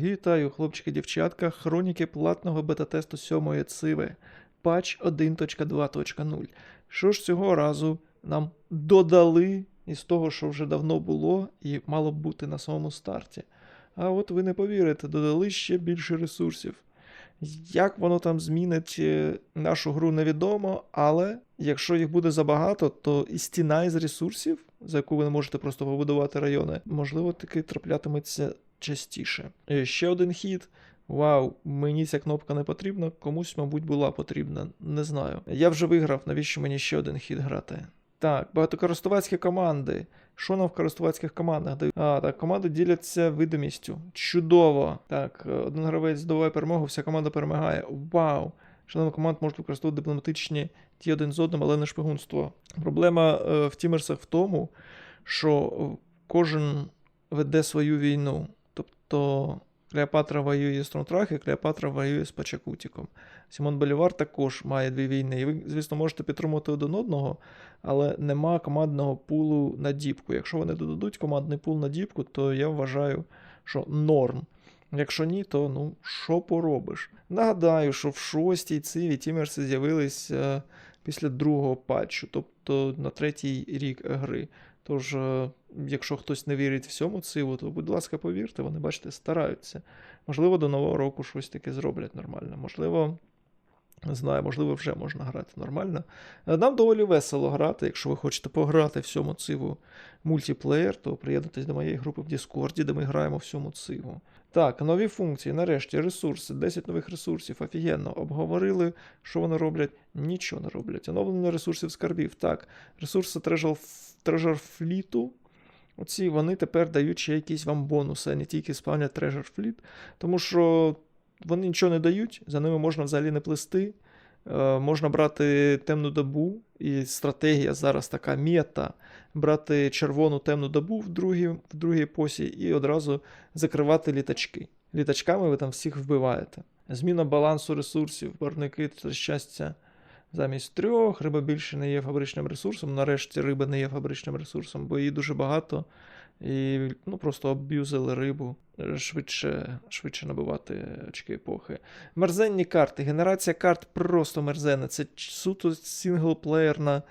Вітаю, хлопчики, дівчатка, хроніки платного бета-тесту 7 циви, патч 1.2.0. Що ж цього разу нам додали із того, що вже давно було і мало б бути на самому старті. А от ви не повірите, додали ще більше ресурсів. Як воно там змінить е, нашу гру, невідомо, але якщо їх буде забагато, то і стіна із ресурсів, за яку ви не можете просто побудувати райони, можливо, таки траплятиметься частіше. Е, Ще один хід. Вау, мені ця кнопка не потрібна, комусь, мабуть, була потрібна. Не знаю. Я вже виграв, навіщо мені ще один хід грати? Так, багатокористувацькі команди. Що нам в користувацьких командах дають? А, так, команди діляться видимістю. Чудово. Так, е, один гравець здобуває перемогу, вся команда перемагає. Вау! Члени команд можуть використовувати дипломатичні ті один з одним, але не шпигунство. Проблема е, в тімерсах в тому, що кожен веде свою війну. Тобто Клеопатра воює з Тронтрахи, Клеопатра воює з Пачакутіком. Сімон Болівар також має дві війни. І ви, звісно, можете підтримувати один одного, але нема командного пулу на діпку. Якщо вони додадуть командний пул на діпку, то я вважаю, що норм. Якщо ні, то ну що поробиш? Нагадаю, що в шостій циві тімерси з'явились е, після другого патчу, тобто на третій рік гри. Тож, е, якщо хтось не вірить всьому циву, то, будь ласка, повірте, вони, бачите, стараються. Можливо, до нового року щось таке зроблять нормально. Можливо, не знаю, можливо, вже можна грати нормально. Е, Нам доволі весело грати. Якщо ви хочете пограти в всьому циву мультиплеєр, то приєднуйтесь до моєї групи в Діскорді, де ми граємо всьому циву. Так, нові функції, нарешті, ресурси, 10 нових ресурсів, офігенно. Обговорили, що вони роблять, нічого не роблять. Оновлення ресурсів скарбів. Так, ресурси Treasure фліту. Оці вони тепер дають ще якісь вам бонуси, а не тільки спавнять Treasure Fleet. Тому що вони нічого не дають, за ними можна взагалі не плести. Е, можна брати темну добу, і стратегія зараз така мета. Брати червону темну добу в другій, в другій посі і одразу закривати літачки. Літачками ви там всіх вбиваєте. Зміна балансу ресурсів, барвники це щастя замість трьох. Риба більше не є фабричним ресурсом. Нарешті риба не є фабричним ресурсом, бо її дуже багато. І ну, просто об'юзили рибу швидше, швидше набивати очки епохи. Мерзенні карти. Генерація карт просто мерзенна. Це суто синглплеєрна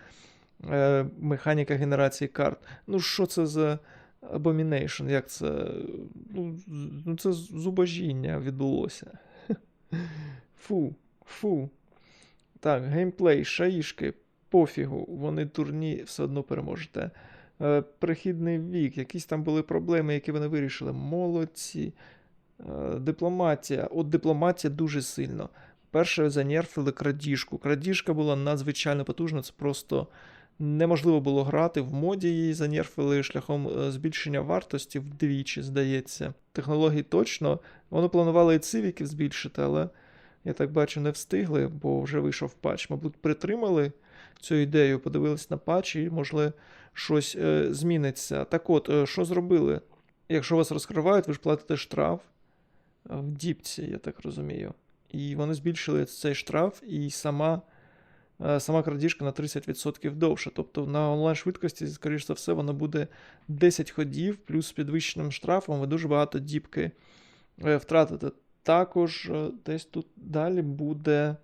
е, механіка генерації карт. Ну, що це за Abomination? Як це? Ну, ну це зубожіння відбулося. Фу, фу. Так, геймплей, шаїшки, пофігу, вони дурні, все одно переможете. Е, Прихідний вік, якісь там були проблеми, які вони вирішили. Молодці. Е, Дипломатія. От дипломатія дуже сильно. Перше занерфили крадіжку. Крадіжка була надзвичайно потужна, це просто неможливо було грати. В моді її занерфили шляхом е, збільшення вартості вдвічі, здається. Технології точно. Вони планували і цивіків збільшити, але я так бачу, не встигли, бо вже вийшов патч. Мабуть, притримали цю ідею, подивились на патч і, можливо, щось е, зміниться. Так от, е, що зробили? Якщо вас розкривають, ви ж платите штраф е, в діпці, я так розумію. І вони збільшили цей штраф, і сама, сама крадіжка на 30% довше. Тобто на онлайн швидкості, скоріш за все, воно буде 10 ходів, плюс з підвищеним штрафом ви дуже багато діпки втратите. Також десь тут далі буде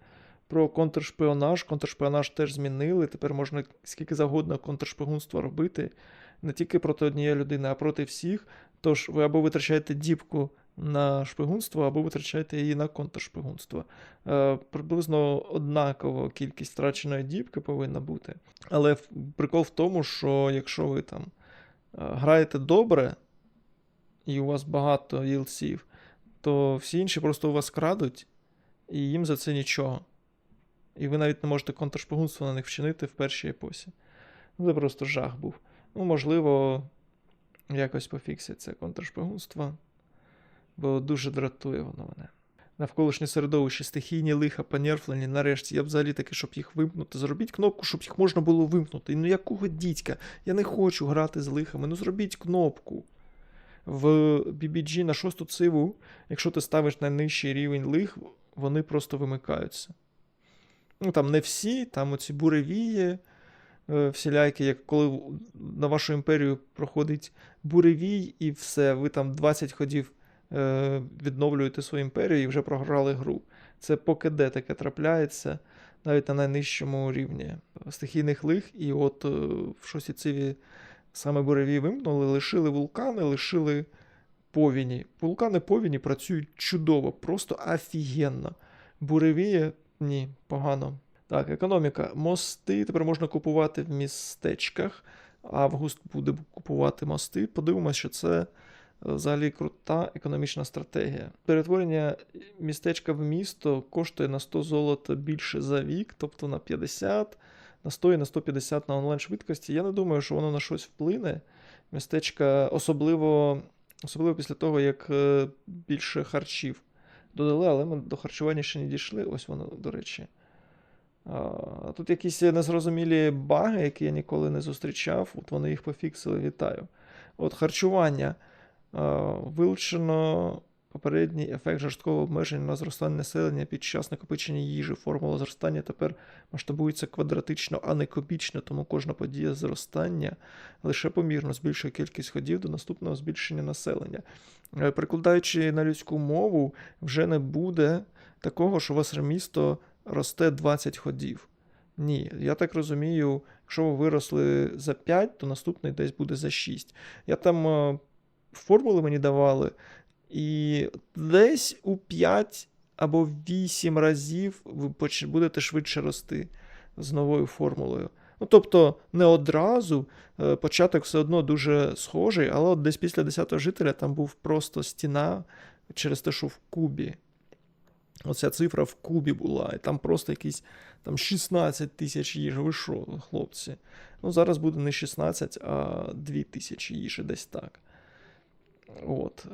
про контршпіонаж. Контршпіонаж теж змінили. Тепер можна скільки завгодно контршпигунства робити. Не тільки проти однієї людини, а проти всіх. Тож ви або витрачаєте діпку на шпигунство, або витрачаєте її на контршпигунство. Е, приблизно однакова кількість втраченої діпки повинна бути. Але прикол в тому, що якщо ви там е, граєте добре, і у вас багато ЄЛСів, то всі інші просто у вас крадуть, і їм за це нічого. І ви навіть не можете контршпигунство на них вчинити в першій епосі. Ну, це просто жах був. Ну, можливо, якось пофіксять це контршпигунство, бо дуже дратує воно мене. Навколишнє середовище, стихійні лиха, понерфлені, нарешті, я б взагалі таки, щоб їх вимкнути. Зробіть кнопку, щоб їх можна було вимкнути. Ну якого дідька? Я не хочу грати з лихами. Ну зробіть кнопку. В BBG на шосту циву, якщо ти ставиш на нижчий рівень лих, вони просто вимикаються. Ну там не всі, там оці буревії, е, всілякі, як коли на вашу імперію проходить буревій, і все, ви там 20 ходів е, відновлюєте свою імперію і вже програли гру. Це поки де таке трапляється, навіть на найнижчому рівні стихійних лих. І от е, в шості циві саме буреві вимкнули, лишили вулкани, лишили повіні. Вулкани повіні працюють чудово, просто офігенно. Буревії ні, погано. Так, економіка. Мости тепер можна купувати в містечках. Август буде купувати мости. Подивимося, що це е, взагалі крута економічна стратегія. Перетворення містечка в місто коштує на 100 золота більше за вік, тобто на 50, на 100 і на 150 на онлайн швидкості. Я не думаю, що воно на щось вплине. Містечка, особливо, особливо після того, як е, більше харчів додали, але ми до харчування ще не дійшли. Ось воно, до речі. Тут якісь незрозумілі баги, які я ніколи не зустрічав. От вони їх пофіксили, вітаю. От харчування. Вилучено попередній ефект жорсткого обмеження на зростання населення під час накопичення їжі. Формула зростання тепер масштабується квадратично, а не кубічно, тому кожна подія зростання лише помірно збільшує кількість ходів до наступного збільшення населення. Е, Прикладаючи на людську мову, вже не буде такого, що у вас місто росте 20 ходів. Ні, я так розумію, якщо ви виросли за 5, то наступний десь буде за 6. Я там е, формули мені давали, і десь у 5 або 8 разів ви будете швидше рости з новою формулою. Ну, тобто, не одразу, е, початок все одно дуже схожий, але от десь після 10-го жителя там був просто стіна через те, що в кубі. Оця цифра в кубі була, і там просто якісь там 16 тисяч їжі. Ви що, хлопці? Ну, зараз буде не 16, а 2 тисячі їжі, десь так. От,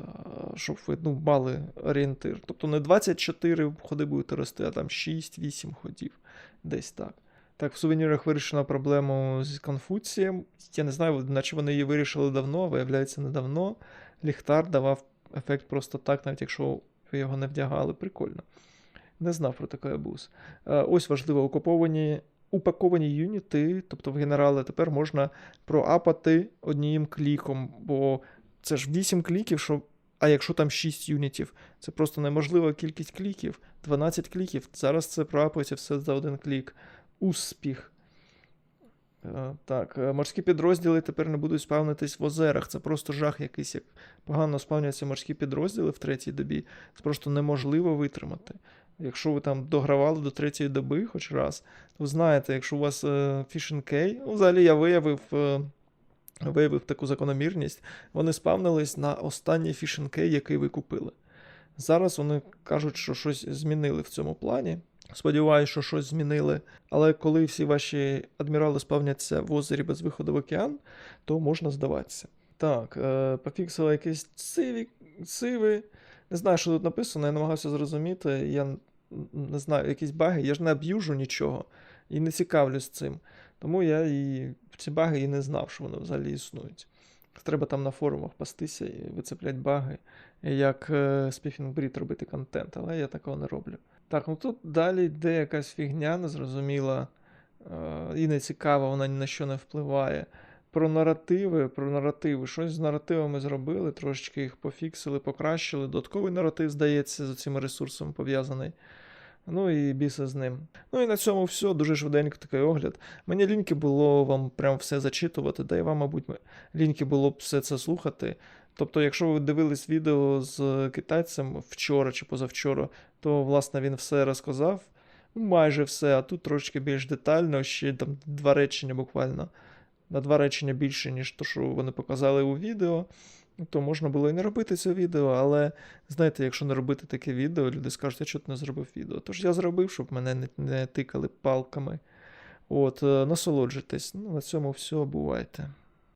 щоб ви ну, мали орієнтир. Тобто не 24 ходи будете рости, а там 6-8 ходів. Десь так. Так, в сувенірах вирішено проблему з Конфуцієм. Я не знаю, наче вони її вирішили давно, виявляється, недавно. Ліхтар давав ефект просто так, навіть якщо ви його не вдягали. Прикольно. Не знав про такий абуз. Е, Ось важливо, окуповані, упаковані юніти, тобто в генерали, тепер можна проапати одним кліком, бо це ж 8 кліків, що. А якщо там 6 юнітів, це просто неможлива кількість кліків. 12 кліків. Зараз це проапується все за один клік. Успіх. Е, Так, е, морські підрозділи тепер не будуть спавнитись в озерах. Це просто жах якийсь, як погано спавняться морські підрозділи в третій добі. Це просто неможливо витримати. Якщо ви там догравали до третьої доби хоч раз, то знаєте, якщо у вас Fishing ну, взагалі я виявив, е, виявив таку закономірність, вони спавнились на останній K, який ви купили. Зараз вони кажуть, що щось змінили в цьому плані. Сподіваюсь, що щось змінили. Але коли всі ваші адмірали спавняться в озері без виходу в океан, то можна здаватися. Так, е, пофіксили якісь циві, циви. Не знаю, що тут написано, я намагався зрозуміти. Я не знаю, якісь баги, я ж не аб'южу нічого і не цікавлюсь цим. Тому я і ці баги і не знав, що вони взагалі існують. Треба там на форумах пастися і вицепляти баги, як е, Спіфінг Брід робити контент, але я такого не роблю. Так, ну тут далі йде якась фігня незрозуміла е, і не цікава, вона ні на що не впливає. Про наративи, про наративи. Щось з наративами зробили, трошечки їх пофіксили, покращили. Додатковий наратив, здається, з цими ресурсами пов'язаний. Ну і біса з ним. Ну і на цьому все. Дуже швиденько такий огляд. Мені ліньки було вам прям все зачитувати, да і вам, мабуть, ліньки було б все це слухати. Тобто, якщо ви дивились відео з китайцем вчора чи позавчора, то власне він все розказав. Ну, Майже все, а тут трошки більш детально, ще там два речення буквально. На два речення більше, ніж то, що вони показали у відео. То можна було і не робити це відео, але знаєте, якщо не робити таке відео, люди скажуть, а чого ти не зробив відео? Тож я зробив, щоб мене не, не тикали палками. От, е, насолоджуйтесь. Ну, на цьому все, бувайте.